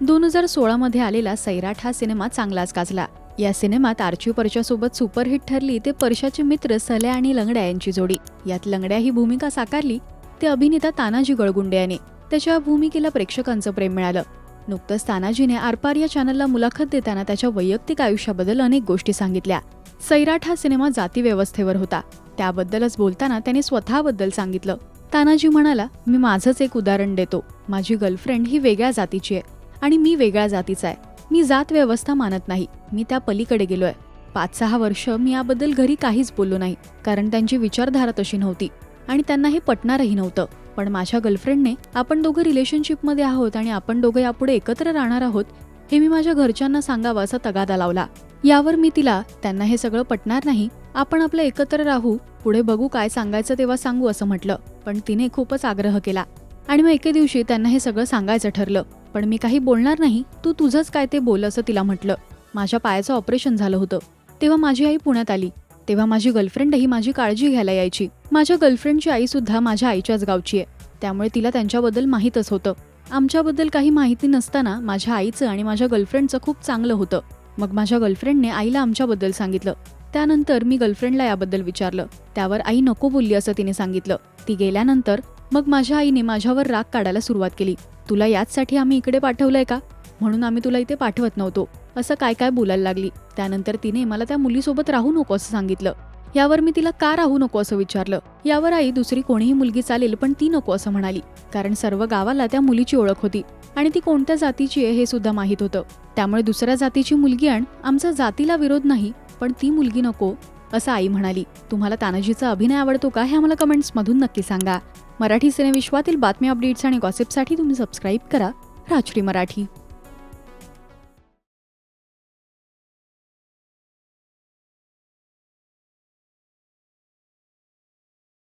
दोन हजार सोळामध्ये आलेला सैराट हा सिनेमा चांगलाच गाजला. या सिनेमात आर्ची परशासोबत सुपरहिट ठरली ते परशाचे मित्र सल्या आणि लंगड्या यांची जोडी. यात लंगड्या ही भूमिका साकारली ते अभिनेता तानाजी गळगुंडे याने. त्याच्या भूमिकेला प्रेक्षकांचं प्रेम मिळालं. नुकतंच तानाजीने आरपार या चॅनलला मुलाखत देताना त्याच्या वैयक्तिक आयुष्याबद्दल अनेक गोष्टी सांगितल्या. सैराट हा सिनेमा जातीव्यवस्थेवर होता. त्याबद्दलच बोलताना त्याने स्वतःबद्दल सांगितलं. तानाजी म्हणाला मी माझंच एक उदाहरण देतो. माझी गर्लफ्रेंड ही वेगळ्या जातीची आहे. आणि मी वेगळ्या जातीचा आहे. मी जात व्यवस्था मानत नाही. मी त्या पलीकडे गेलोय. पाच सहा वर्ष मी याबद्दल घरी काहीच बोललो नाही कारण त्यांची विचारधारा तशी नव्हती आणि त्यांना हे पटणारही नव्हतं. पण माझ्या गर्लफ्रेंडने आपण दोघं रिलेशनशिपमध्ये आहोत आणि आपण दोघं यापुढे एकत्र राहणार आहोत हे मी माझ्या घरच्यांना सांगावं असा तगादा लावला. यावर मी तिला त्यांना हे सगळं पटणार नाही. आपण आपलं एकत्र राहू पुढे बघू काय सांगायचं तेव्हा सांगू असं म्हटलं. पण तिने खूपच आग्रह केला आणि मग एके दिवशी त्यांना हे सगळं सांगायचं ठरलं. पण मी काही बोलणार नाही. तू तुझंच काय ते बोल असं तिला म्हटलं. माझ्या पायाचं ऑपरेशन झालं होतं. तेव्हा माझी आई पुण्यात आली. तेव्हा माझी गर्लफ्रेंडही माझी काळजी घ्यायला यायची. माझ्या गर्लफ्रेंडची आई सुद्धा माझ्या आईच्याच गावची आहे. त्यामुळे तिला त्यांच्याबद्दल माहीतच होतं. आमच्याबद्दल काही माहिती नसताना माझ्या आईचं आणि माझ्या गर्लफ्रेंडचं खूप चांगलं होतं. मग माझ्या गर्लफ्रेंडने आईला आमच्याबद्दल सांगितलं. त्यानंतर मी गर्लफ्रेंडला याबद्दल विचारलं. त्यावर आई नको बोलली असं तिने सांगितलं. ती गेल्यानंतर मग माझ्या आईने माझ्यावर राग काढायला सुरुवात केली. तुला याचसाठी आम्ही इकडे पाठवलंय का? म्हणून आम्ही तुला इथे पाठवत नव्हतो. असं काय काय बोलायला लागली. त्यानंतर तिने मला त्या मुलीसोबत राहू नको असं सांगितलं. यावर मी तिला का राहू नको असं विचारलं? यावर आई दुसरी कोणीही मुलगी चालेल पण ती नको असं म्हणाली. कारण सर्व गावाला त्या मुलीची ओळख होती आणि ती कोणत्या जातीची आहे हे सुद्धा माहीत होतं. त्यामुळे दुसऱ्या जातीची मुलगी आण. आमचा जातीला विरोध नाही पण ती मुलगी नको. असं आई म्हणाली तुम्हाला तानाजीचा अभिनय आवडतो का? हे आम्हाला कमेंट्समधून नक्की सांगा. मराठी सिनेविश्वातील बातमी अपडेट्स आणि गॉसिपसाठी तुम्ही सबस्क्राईब करा. राजश्री मराठी.